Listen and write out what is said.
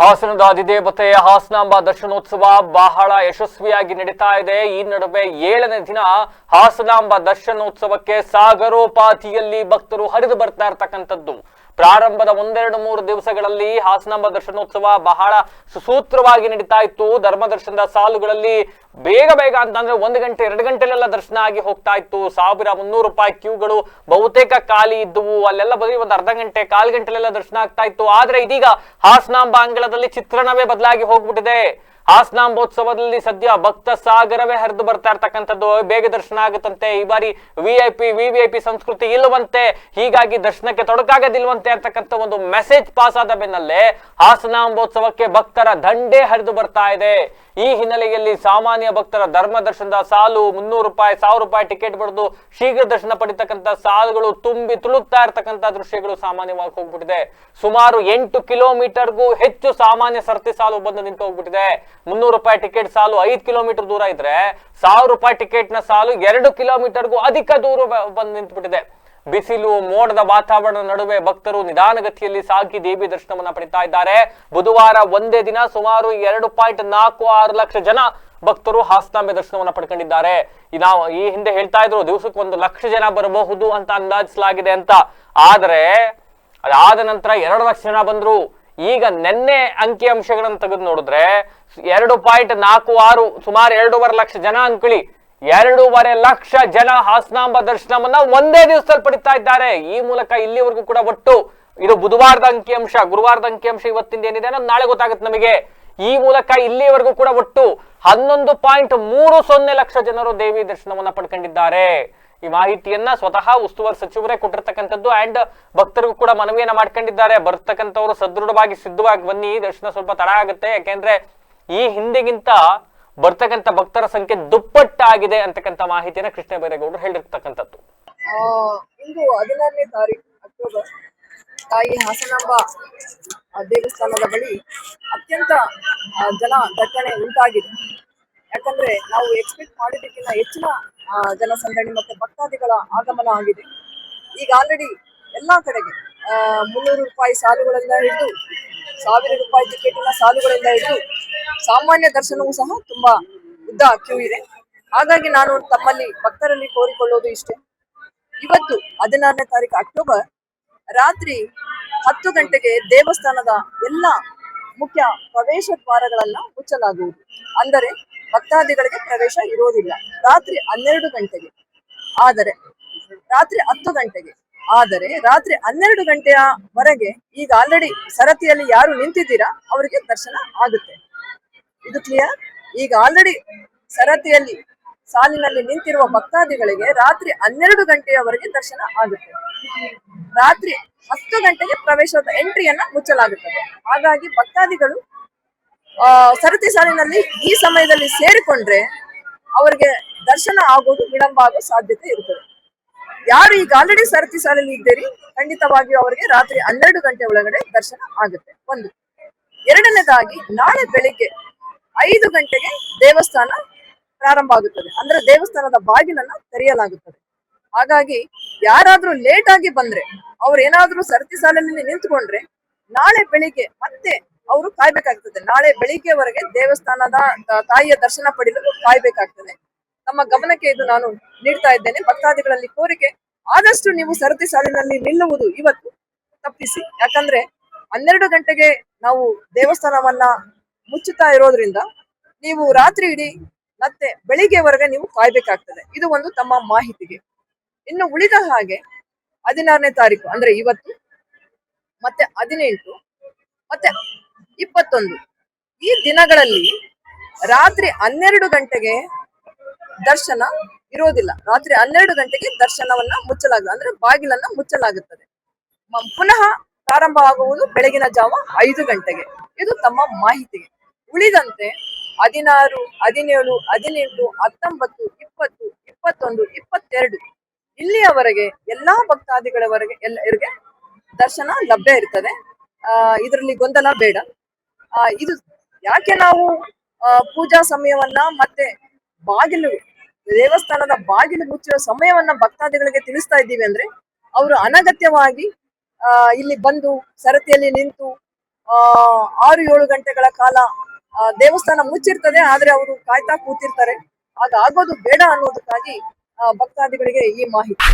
ಹಾಸನದ ಅಧಿದೇವತೆಯ ಹಾಸನಾಂಬ ದರ್ಶನೋತ್ಸವ ಬಹಳ ಯಶಸ್ವಿಯಾಗಿ ನಡೀತಾ ಇದೆ. ಈ ನಡುವೆ ಏಳನೇ ದಿನ ಹಾಸನಾಂಬ ದರ್ಶನೋತ್ಸವಕ್ಕೆ ಸಾಗರೋಪಾಧಿಯಲ್ಲಿ ಭಕ್ತರು ಹರಿದು ಬರ್ತಾ ಇರ್ತಕ್ಕಂಥದ್ದು. ಪ್ರಾರಂಭದ ಒಂದೆರಡು ಮೂರು ದಿವಸಗಳಲ್ಲಿ ಹಾಸನಾಂಬ ದರ್ಶನೋತ್ಸವ ಬಹಳ ಸುಸೂತ್ರವಾಗಿ ನಡೀತಾ ಇತ್ತು. ಧರ್ಮ ದರ್ಶನದ ಸಾಲುಗಳಲ್ಲಿ ಬೇಗ ಬೇಗ ಅಂತಂದ್ರೆ ಒಂದು ಗಂಟೆ, ಎರಡು ಗಂಟೆಲೆಲ್ಲ ದರ್ಶನ ಆಗಿ ಹೋಗ್ತಾ ಇತ್ತು. ಸಾವಿರ ಮುನ್ನೂರು ರೂಪಾಯಿ ಕ್ಯೂಗಳು ಬಹುತೇಕ ಖಾಲಿ ಇದ್ದವು. ಅಲ್ಲೆಲ್ಲ ಬರೀ ಒಂದು ಅರ್ಧ ಗಂಟೆ, ಕಾಲ್ ಗಂಟೆಲೆಲ್ಲ ದರ್ಶನ ಆಗ್ತಾ ಇತ್ತು. ಆದ್ರೆ ಇದೀಗ ಹಾಸನಾಂಬ ಅಂಗಳದಲ್ಲಿ ಚಿತ್ರಣವೇ ಬದಲಾಗಿ ಹೋಗ್ಬಿಟ್ಟಿದೆ. ಹಾಸನಾಂಬೋತ್ಸವದಲ್ಲಿ ಸದ್ಯ ಭಕ್ತ ಸಾಗರವೇ ಹರಿದು ಬರ್ತಾ ಇರ್ತಕ್ಕಂಥದ್ದು. ಬೇಗ ದರ್ಶನ ಆಗುತ್ತಂತೆ. ಈ ಬಾರಿ V I P V V I P ಸಂಸ್ಕೃತಿ ಇಲ್ಲವಂತೆ. ಹೀಗಾಗಿ ದರ್ಶನಕ್ಕೆ ತೊಡಕಾಗದಿಲ್ವಂತೆ ಅಂತಕ್ಕಂಥ ಒಂದು ಮೆಸೇಜ್ ಪಾಸ್ ಆದ ಬೆನ್ನಲ್ಲೇ ಹಾಸನಾಂಬೋತ್ಸವಕ್ಕೆ ಭಕ್ತರ ದಂಡೇ ಹರಿದು ಬರ್ತಾ ಇದೆ. ಈ ಹಿನ್ನೆಲೆಯಲ್ಲಿ ಸಾಮಾನ್ಯ ಭಕ್ತರ ಧರ್ಮ ದರ್ಶನದ ಸಾಲು ಮುನ್ನೂರು ರೂಪಾಯಿ, ಸಾವಿರ ರೂಪಾಯಿ ಟಿಕೆಟ್ ಪಡೆದು ಶೀಘ್ರ ದರ್ಶನ ಪಡಿತಕ್ಕಂಥ ಸಾಲುಗಳು ತುಂಬಿ ತುಳುಕ್ತಾ ಇರ್ತಕ್ಕಂಥ ದೃಶ್ಯಗಳು ಸಾಮಾನ್ಯವಾಗಿ ಹೋಗ್ಬಿಟ್ಟಿದೆ. ಸುಮಾರು ಎಂಟು ಕಿಲೋಮೀಟರ್ಗೂ ಹೆಚ್ಚು ಸಾಮಾನ್ಯ ಸರತಿ ಸಾಲು ಬಂದು ನಿಂತು ಹೋಗ್ಬಿಟ್ಟಿದೆ ಮುನ್ನೂರು ರೂಪಾಯಿ ಟಿಕೆಟ್ ಸಾಲು ಐದು ಕಿಲೋಮೀಟರ್ ದೂರ ಇದ್ರೆ ಸಾವಿರ ರೂಪಾಯಿ ಟಿಕೆಟ್ನ ಸಾಲು ಎರಡು ಕಿಲೋಮೀಟರ್ಗೂ ಅಧಿಕ ದೂರ ಬಂದು ನಿಂತ್ಬಿಟ್ಟಿದೆ. ಬಿಸಿಲು, ಮೋಡದ ವಾತಾವರಣ ನಡುವೆ ಭಕ್ತರು ನಿಧಾನಗತಿಯಲ್ಲಿ ಸಾಗಿ ದೇವಿ ದರ್ಶನವನ್ನ ಪಡಿತಾ ಇದ್ದಾರೆ. ಬುಧವಾರ ಒಂದೇ ದಿನ ಸುಮಾರು ಎರಡು ಪಾಯಿಂಟ್ ನಾಲ್ಕು ಆರು ಲಕ್ಷ ಜನ ಭಕ್ತರು ಹಾಸನಾಂಬೆ ದರ್ಶನವನ್ನ ಪಡ್ಕೊಂಡಿದ್ದಾರೆ. ನಾವು ಈ ಹಿಂದೆ ಹೇಳ್ತಾ ಇದ್ರು, ದಿವಸಕ್ಕೆ ಒಂದು ಲಕ್ಷ ಜನ ಬರಬಹುದು ಅಂತ ಅಂದಾಜಿಸಲಾಗಿದೆ ಅಂತ. ಆದ್ರೆ ಅದಾದ ನಂತರ ಎರಡು ಲಕ್ಷ ಜನ ಬಂದ್ರು. ಈಗ ನೆನ್ನೆ ಅಂಕಿ ಅಂಶಗಳನ್ನು ತೆಗೆದು ನೋಡಿದ್ರೆ ಎರಡು ಪಾಯಿಂಟ್ ನಾಲ್ಕು ಆರು ಸುಮಾರು ಎರಡೂವರೆ ಲಕ್ಷ ಜನ ಅನ್ಕೊಳ್ಳಿ ಎರಡೂವರೆ ಲಕ್ಷ ಜನ ಹಾಸನಾಂಬ ದರ್ಶನವನ್ನ ಒಂದೇ ದಿವಸದಲ್ಲಿ ಪಡಿತಾ ಇದ್ದಾರೆ. ಈ ಮೂಲಕ ಇಲ್ಲಿವರೆಗೂ ಕೂಡ ಒಟ್ಟು ಇದು ಬುಧವಾರದ ಅಂಕಿಅಂಶ ಗುರುವಾರದ ಅಂಕಿಅಂಶ ಇವತ್ತಿಂದ ಏನಿದೆ ಅನ್ನೋದು ನಾಳೆ ಗೊತ್ತಾಗುತ್ತೆ ನಮಗೆ. ಈ ಮೂಲಕ ಇಲ್ಲಿವರೆಗೂ ಕೂಡ ಒಟ್ಟು ಹನ್ನೊಂದು ಪಾಯಿಂಟ್ ಮೂರು ಸೊನ್ನೆ ಲಕ್ಷ ಜನರು ದೇವಿ ದರ್ಶನವನ್ನ ಪಡ್ಕೊಂಡಿದ್ದಾರೆ. ಈ ಮಾಹಿತಿಯನ್ನ ಸ್ವತಃ ಉಸ್ತುವಾರಿ ಸಚಿವರೇ ಕೊಟ್ಟಿರ್ತಕ್ಕಂಥದ್ದು ಅಂಡ್ ಭಕ್ತರಿಗೂ ಕೂಡ ಮನವಿಯನ್ನ ಮಾಡ್ಕೊಂಡಿದ್ದಾರೆ. ಬರ್ತಕ್ಕಂಥವ್ರು ಸದೃಢವಾಗಿ ಸಿದ್ಧವಾಗಿ ಬನ್ನಿ. ದರ್ಶನ ಸ್ವಲ್ಪ ತಡ ಆಗುತ್ತೆ. ಯಾಕೆಂದ್ರೆ ಈ ಹಿಂದೆಗಿಂತ ಬರ್ತಕ್ಕಂಥ ಭಕ್ತರ ಸಂಖ್ಯೆ ದುಪ್ಪಟ್ಟಾಗಿದೆ ಅಂತಕ್ಕಂಥ ಮಾಹಿತಿಯನ್ನ ಕೃಷ್ಣ ಬೈರೇಗೌಡರು ಹೇಳಿರ್ತಕ್ಕಂಥದ್ದು. ಇಂದು ಹದಿನಾರನೇ ತಾರೀಕು ಅಕ್ಟೋಬರ್ ತಾಯಿ ಹಾಸನಾಂಬ ದೇವಸ್ಥಾನದ ಬಳಿ ಅತ್ಯಂತ ಜನ ದಟ್ಟಣೆ ಉಂಟಾಗಿದೆ. ಯಾಕಂದ್ರೆ ನಾವು ಎಕ್ಸ್ಪೆಕ್ಟ್ ಮಾಡಿದ್ದಕ್ಕಿಂತ ಹೆಚ್ಚಿನ ಜನಸಂದಣಿ ಮತ್ತೆ ಭಕ್ತಾದಿಗಳ ಆಗಮನ ಆಗಿದೆ. ಈಗ ಆಲ್ರೆಡಿ ಎಲ್ಲಾ ಕಡೆಗೆ ಮುನ್ನೂರು ರೂಪಾಯಿ ಸಾಲುಗಳಿಂದ ಹಿಡಿದು, ಸಾವಿರ ರೂಪಾಯಿ ಟಿಕೆಟಿನ ಸಾಲುಗಳಿಂದ ಹಿಡಿದು, ಸಾಮಾನ್ಯ ದರ್ಶನವೂ ಸಹ ತುಂಬಾ ಉದ್ದ ಕ್ಯೂ ಇದೆ. ಹಾಗಾಗಿ ನಾನು ತಮ್ಮಲ್ಲಿ ಭಕ್ತರಲ್ಲಿ ಕೋರಿಕೊಳ್ಳೋದು ಇಷ್ಟೇ. ಇವತ್ತು ಹದಿನಾರನೇ ತಾರೀಕು ಅಕ್ಟೋಬರ್, ರಾತ್ರಿ ಹತ್ತು ಗಂಟೆಗೆ ದೇವಸ್ಥಾನದ ಎಲ್ಲ ಮುಖ್ಯ ಪ್ರವೇಶ ದ್ವಾರಗಳನ್ನ ಮುಚ್ಚಲಾಗುವುದು. ಅಂದರೆ ಭಕ್ತಾದಿಗಳಿಗೆ ಪ್ರವೇಶ ಇರೋದಿಲ್ಲ. ರಾತ್ರಿ ಹನ್ನೆರಡು ಗಂಟೆಗೆ. ಆದರೆ, ರಾತ್ರಿ ಹತ್ತು ಗಂಟೆಗೆ. ಆದರೆ, ರಾತ್ರಿ ಹನ್ನೆರಡು ಗಂಟೆಯವರೆಗೆ ಈಗ ಆಲ್ರೆಡಿ ಸರತಿಯಲ್ಲಿ ಯಾರು ನಿಂತಿದ್ದೀರಾ, ಅವರಿಗೆ ದರ್ಶನ ಆಗುತ್ತೆ. ಇದು ಕ್ಲಿಯರ್ ಈಗ ಆಲ್ರೆಡಿ ಸರತಿಯಲ್ಲಿ, ಸಾಲಿನಲ್ಲಿ ನಿಂತಿರುವ ಭಕ್ತಾದಿಗಳಿಗೆ ರಾತ್ರಿ ಹನ್ನೆರಡು ಗಂಟೆಯವರೆಗೆ ದರ್ಶನ ಆಗುತ್ತೆ. ರಾತ್ರಿ ಹತ್ತು ಗಂಟೆಗೆ ಪ್ರವೇಶದ ಎಂಟ್ರಿಯನ್ನ ಮುಚ್ಚಲಾಗುತ್ತದೆ. ಹಾಗಾಗಿ ಭಕ್ತಾದಿಗಳು ಸರತಿ ಸಾಲಿನಲ್ಲಿ ಈ ಸಮಯದಲ್ಲಿ ಸೇರಿಕೊಂಡ್ರೆ ಅವರಿಗೆ ದರ್ಶನ ಆಗೋದು ವಿಳಂಬ ಆಗೋ ಸಾಧ್ಯತೆ ಇರುತ್ತದೆ. ಯಾರು ಈಗ ಆಲ್ರೆಡಿ ಸರತಿ ಸಾಲಲ್ಲಿ ಇದ್ದೀರಿ, ಖಂಡಿತವಾಗಿಯೂ ಅವರಿಗೆ ರಾತ್ರಿ ಹನ್ನೆರಡು ಗಂಟೆ ಒಳಗಡೆ ದರ್ಶನ ಆಗುತ್ತೆ. ಒಂದು. ಎರಡನೇದಾಗಿ, ನಾಳೆ ಬೆಳಿಗ್ಗೆ ಐದು ಗಂಟೆಗೆ ದೇವಸ್ಥಾನ ಪ್ರಾರಂಭ ಆಗುತ್ತದೆ. ಅಂದ್ರೆ ದೇವಸ್ಥಾನದ ಬಾಗಿಲನ್ನ ತೆರೆಯಲಾಗುತ್ತದೆ. ಹಾಗಾಗಿ ಯಾರಾದ್ರೂ ಲೇಟ್ ಆಗಿ ಬಂದ್ರೆ, ಅವ್ರು ಏನಾದ್ರೂ ಸರತಿ ಸಾಲಿನಲ್ಲಿ ನಿಂತ್ಕೊಂಡ್ರೆ, ನಾಳೆ ಬೆಳಿಗ್ಗೆ ಮತ್ತೆ ಅವರು ಕಾಯ್ಬೇಕಾಗ್ತದೆ. ನಾಳೆ ಬೆಳಿಗ್ಗೆವರೆಗೆ ದೇವಸ್ಥಾನದ ತಾಯಿಯ ದರ್ಶನ ಪಡೆಯಲು ಕಾಯ್ಬೇಕಾಗ್ತದೆ. ನಮ್ಮ ಗಮನಕ್ಕೆ ಇದು ನಾನು ನೀಡ್ತಾ ಇದ್ದೇನೆ. ಭಕ್ತಾದಿಗಳಲ್ಲಿ ಕೋರಿಕೆ, ಆದಷ್ಟು ನೀವು ಸರತಿ ಸಾಲಿನಲ್ಲಿ ನಿಲ್ಲುವುದು ಇವತ್ತು ತಪ್ಪಿಸಿ. ಯಾಕಂದ್ರೆ ಹನ್ನೆರಡು ಗಂಟೆಗೆ ನಾವು ದೇವಸ್ಥಾನವನ್ನ ಮುಚ್ಚುತ್ತಾ ಇರೋದ್ರಿಂದ ನೀವು ರಾತ್ರಿ ಇಡೀ ಮತ್ತೆ ಬೆಳಿಗ್ಗೆವರೆಗೆ ನೀವು ಕಾಯ್ಬೇಕಾಗ್ತದೆ. ಇದು ಒಂದು ತಮ್ಮ ಮಾಹಿತಿಗೆ. ಇನ್ನು ಉಳಿದ ಹಾಗೆ ಹದಿನಾರನೇ ತಾರೀಕು, ಅಂದ್ರೆ ಇವತ್ತು, ಮತ್ತೆ ಹದಿನೆಂಟು, ಮತ್ತೆ ಇಪ್ಪತ್ತೊಂದು. ಈ ದಿನಗಳಲ್ಲಿ ರಾತ್ರಿ ಹನ್ನೆರಡು ಗಂಟೆಗೆ ದರ್ಶನ ಇರೋದಿಲ್ಲ. ರಾತ್ರಿ ಹನ್ನೆರಡು ಗಂಟೆಗೆ ದರ್ಶನವನ್ನ ಮುಚ್ಚಲಾಗುತ್ತದೆ ಅಂದ್ರೆ ಬಾಗಿಲನ್ನ ಮುಚ್ಚಲಾಗುತ್ತದೆ. ಪುನಃ ಪ್ರಾರಂಭ ಆಗುವುದು ಬೆಳಗಿನ ಜಾವ ಐದು ಗಂಟೆಗೆ. ಇದು ತಮ್ಮ ಮಾಹಿತಿಗೆ. ಉಳಿದಂತೆ ಹದಿನಾರು, ಹದಿನೇಳು, ಹದಿನೆಂಟು, ಹತ್ತೊಂಬತ್ತು, ಇಪ್ಪತ್ತು, ಇಪ್ಪತ್ತೊಂದು, ಇಪ್ಪತ್ತೆರಡು, ಇಲ್ಲಿಯವರೆಗೆ ಎಲ್ಲಾ ಭಕ್ತಾದಿಗಳವರೆಗೆ, ಎಲ್ಲರಿಗೆ ದರ್ಶನ ಲಭ್ಯ ಇರ್ತದೆ. ಇದರಲ್ಲಿ ಗೊಂದಲ ಬೇಡ. ಇದು ಯಾಕೆ ನಾವು ಪೂಜಾ ಸಮಯವನ್ನ ಮತ್ತೆ ಬಾಗಿಲು ದೇವಸ್ಥಾನದ ಬಾಗಿಲು ಮುಚ್ಚುವ ಸಮಯವನ್ನ ಭಕ್ತಾದಿಗಳಿಗೆ ತಿಳಿಸ್ತಾ ಇದ್ದೀವಿ ಅಂದ್ರೆ ಅವರು ಅನಗತ್ಯವಾಗಿ ಇಲ್ಲಿ ಬಂದು ಸರತಿಯಲ್ಲಿ ನಿಂತು ಆ, ಆರು ಏಳು ಗಂಟೆಗಳ ಕಾಲ ದೇವಸ್ಥಾನ ಮುಚ್ಚಿರ್ತದೆ ಆದ್ರೆ ಅವರು ಕಾಯ್ತಾ ಕೂತಿರ್ತಾರೆ. ಆಗ ಆಗೋದು ಬೇಡ ಅನ್ನೋದಕ್ಕಾಗಿ ಭಕ್ತಾದಿಗಳಿಗೆ ಈ ಮಾಹಿತಿ.